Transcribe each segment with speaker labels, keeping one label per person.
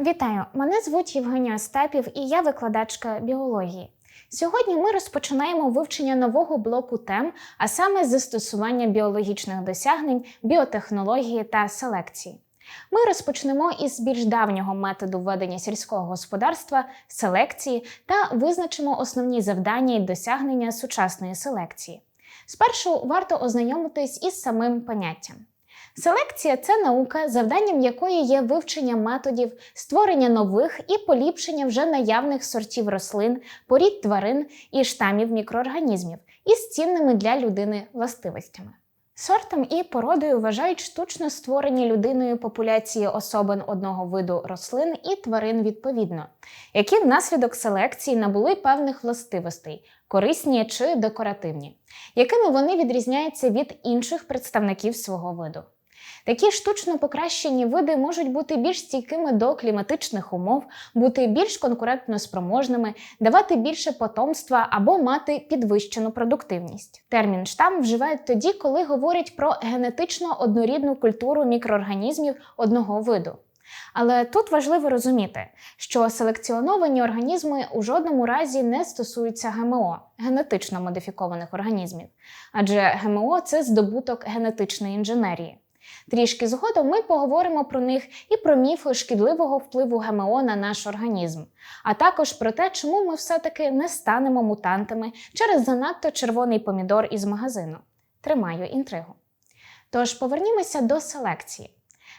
Speaker 1: Вітаю! Мене звуть Євгенія Остапів і я викладачка біології. Сьогодні ми розпочинаємо вивчення нового блоку тем, а саме застосування біологічних досягнень, біотехнології та селекції. Ми розпочнемо із більш давнього методу ведення сільського господарства селекції та визначимо основні завдання і досягнення сучасної селекції. Спершу варто ознайомитись із самим поняттям. Селекція це наука, завданням якої є вивчення методів, створення нових і поліпшення вже наявних сортів рослин, порід тварин і штамів мікроорганізмів із цінними для людини властивостями. Сортом і породою вважають штучно створені людиною популяції особин одного виду рослин і тварин відповідно, які внаслідок селекції набули певних властивостей, корисні чи декоративні, якими вони відрізняються від інших представників свого виду. Такі штучно покращені види можуть бути більш стійкими до кліматичних умов, бути більш конкурентно спроможними, давати більше потомства або мати підвищену продуктивність. Термін штам вживають тоді, коли говорять про генетично однорідну культуру мікроорганізмів одного виду. Але тут важливо розуміти, що селекціоновані організми у жодному разі не стосуються ГМО генетично модифікованих організмів, адже ГМО це здобуток генетичної інженерії. Трішки згодом ми поговоримо про них і про міфи шкідливого впливу ГМО на наш організм, а також про те, чому ми все-таки не станемо мутантами через занадто червоний помідор із магазину. Тримаю інтригу. Тож повернімося до селекції.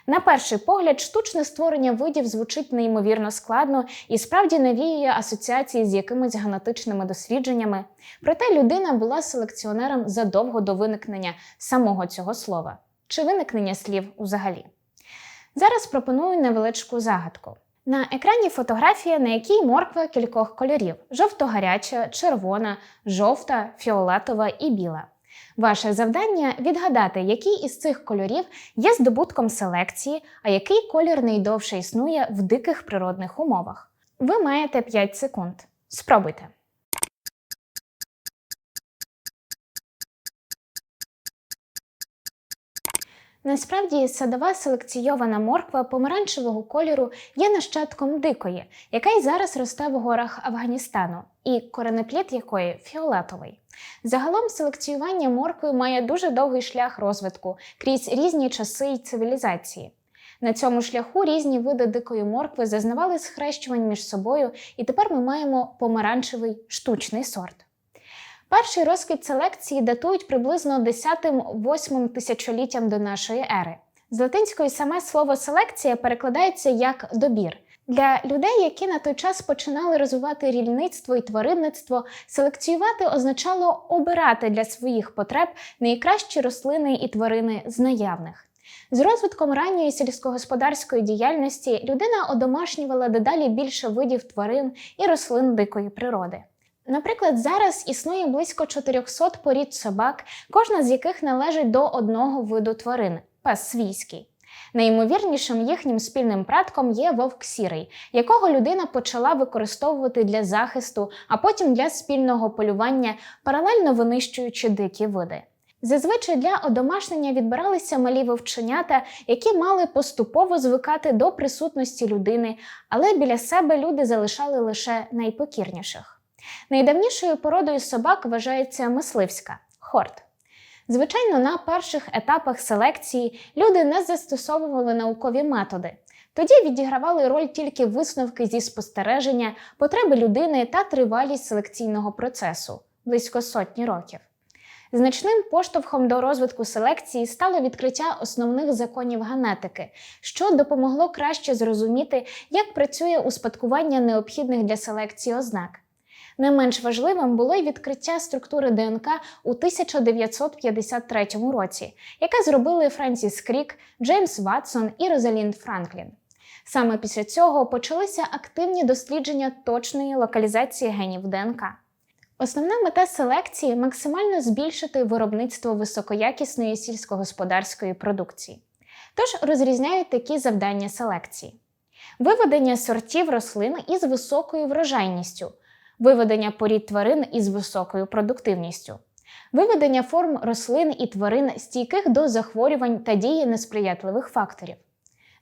Speaker 1: На перший погляд, штучне створення видів звучить неймовірно складно і справді навіює асоціації з якимись генетичними дослідженнями. Проте людина була селекціонером задовго до виникнення самого цього слова чи виникнення слів взагалі. Зараз пропоную невеличку загадку. На екрані фотографія, на якій морква кількох кольорів: жовто-гаряча, червона, жовта, фіолетова і біла. Ваше завдання відгадати, який із цих кольорів є здобутком селекції, а який колір найдовше існує в диких природних умовах. Ви маєте 5 секунд. Спробуйте. Насправді садова селекційована морква помаранчевого кольору є нащадком дикої, яка й зараз росте в горах Афганістану, і коренеплід якої фіолетовий. Загалом селекціювання моркви має дуже довгий шлях розвитку крізь різні часи й цивілізації. На цьому шляху різні види дикої моркви зазнавали схрещувань між собою, і тепер ми маємо помаранчевий штучний сорт. Перший розквіт селекції датують приблизно 10-8 тисячоліттям до нашої ери. З латинської саме слово селекція перекладається як добір. Для людей, які на той час починали розвивати рільництво і тваринництво, селекціювати означало обирати для своїх потреб найкращі рослини і тварини з наявних. З розвитком ранньої сільськогосподарської діяльності людина одомашнювала дедалі більше видів тварин і рослин дикої природи. Наприклад, зараз існує близько 400 порід собак, кожна з яких належить до одного виду тварин пес свійський. Найімовірнішим їхнім спільним предком є вовк сірий, якого людина почала використовувати для захисту, а потім для спільного полювання, паралельно винищуючи дикі види. Зазвичай для одомашнення відбиралися малі вовченята, які мали поступово звикати до присутності людини, але біля себе люди залишали лише найпокірніших. Найдавнішою породою собак вважається мисливська хорт. Звичайно, на перших етапах селекції люди не застосовували наукові методи. Тоді відігравали роль тільки висновки зі спостереження, потреби людини та тривалість селекційного процесу близько сотні років. Значним поштовхом до розвитку селекції стало відкриття основних законів генетики, що допомогло краще зрозуміти, як працює успадкування необхідних для селекції ознак. Не менш важливим було й відкриття структури ДНК у 1953 році, яке зробили Френсіс Крік, Джеймс Ватсон і Розалінд Франклін. Саме після цього почалися активні дослідження точної локалізації генів ДНК. Основна мета селекції максимально збільшити виробництво високоякісної сільськогосподарської продукції. Тож розрізняють такі завдання селекції: виведення сортів рослин із високою врожайністю, виведення порід тварин із високою продуктивністю, виведення форм рослин і тварин стійких до захворювань та дії несприятливих факторів,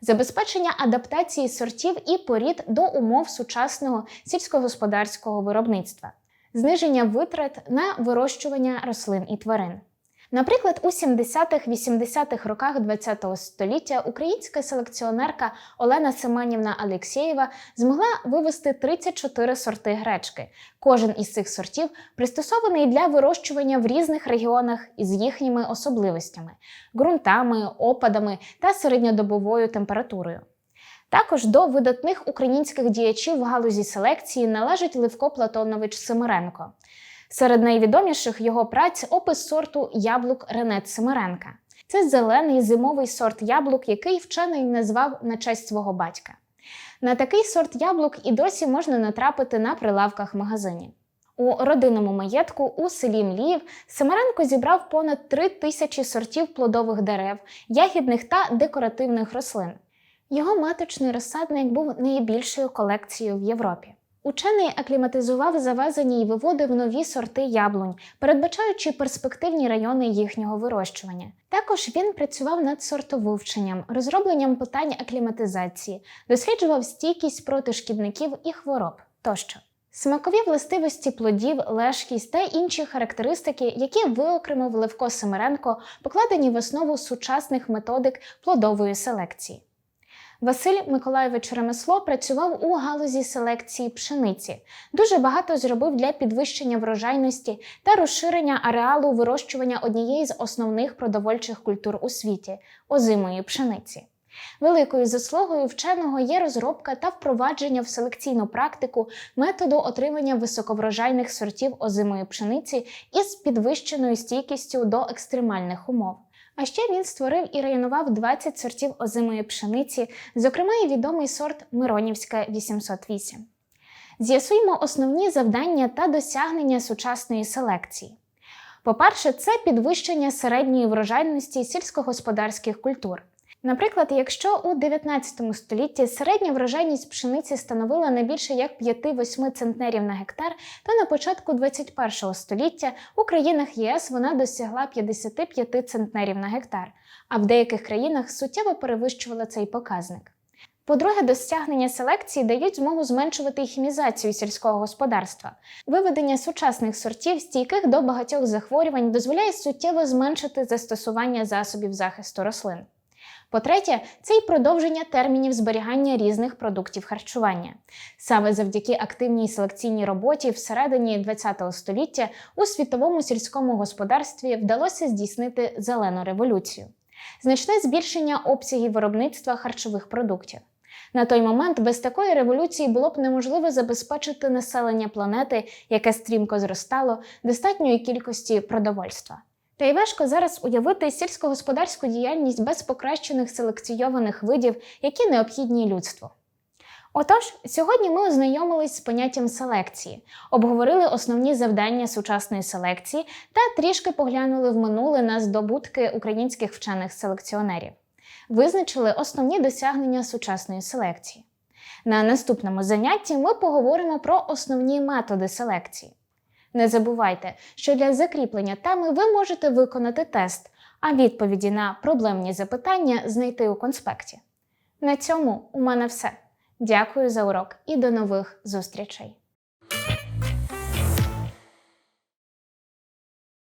Speaker 1: забезпечення адаптації сортів і порід до умов сучасного сільськогосподарського виробництва, зниження витрат на вирощування рослин і тварин. Наприклад, у 70-80-х роках ХХ століття українська селекціонерка Олена Семенівна Алєксєєва змогла вивести 34 сорти гречки. Кожен із цих сортів пристосований для вирощування в різних регіонах із їхніми особливостями ґрунтами, опадами та середньодобовою температурою. Також до видатних українських діячів в галузі селекції належить Левко Платонович Семиренко. Серед найвідоміших його праць опис сорту яблук Ренет Семиренка. Це зелений зимовий сорт яблук, який вчений назвав на честь свого батька. На такий сорт яблук і досі можна натрапити на прилавках магазинів. У родинному маєтку у селі Мліїв Семеренко зібрав понад три тисячі сортів плодових дерев, ягідних та декоративних рослин. Його маточний розсадник був найбільшою колекцією в Європі. Учений акліматизував завезені й виводив нові сорти яблунь, передбачаючи перспективні райони їхнього вирощування. Також він працював над сортовивченням, розробленням питань акліматизації, досліджував стійкість проти шкідників і хвороб тощо. Смакові властивості плодів, лежкість та інші характеристики, які виокремив Левко Семеренко, покладені в основу сучасних методик плодової селекції. Василь Миколайович Ремесло працював у галузі селекції пшениці. Дуже багато зробив для підвищення врожайності та розширення ареалу вирощування однієї з основних продовольчих культур у світі озимої пшениці. Великою заслугою вченого є розробка та впровадження в селекційну практику методу отримання високоврожайних сортів озимої пшениці із підвищеною стійкістю до екстремальних умов. А ще він створив і районував 20 сортів озимої пшениці, зокрема і відомий сорт Миронівська 808. З'ясуємо основні завдання та досягнення сучасної селекції. По-перше, це підвищення середньої врожайності сільськогосподарських культур. Наприклад, якщо у 19 столітті середня врожайність пшениці становила не більше як 5-8 центнерів на гектар, то на початку 21 століття у країнах ЄС вона досягла 55 центнерів на гектар, а в деяких країнах суттєво перевищувала цей показник. По-друге, досягнення селекції дають змогу зменшувати хімізацію сільського господарства. Виведення сучасних сортів, стійких до багатьох захворювань, дозволяє суттєво зменшити застосування засобів захисту рослин. По-третє, це й продовження термінів зберігання різних продуктів харчування. Саме завдяки активній селекційній роботі всередині ХХ століття у світовому сільському господарстві вдалося здійснити зелену революцію, значне збільшення обсягів виробництва харчових продуктів. На той момент без такої революції було б неможливо забезпечити населення планети, яке стрімко зростало, достатньої кількості продовольства. Та й важко зараз уявити сільськогосподарську діяльність без покращених селекційованих видів, які необхідні людству. Отож, сьогодні ми ознайомились з поняттям селекції, обговорили основні завдання сучасної селекції та трішки поглянули в минуле на здобутки українських вчених селекціонерів, визначили основні досягнення сучасної селекції. На наступному занятті ми поговоримо про основні методи селекції. Не забувайте, що для закріплення теми ви можете виконати тест, а відповіді на проблемні запитання знайти у конспекті. На цьому у мене все. Дякую за урок і до нових зустрічей!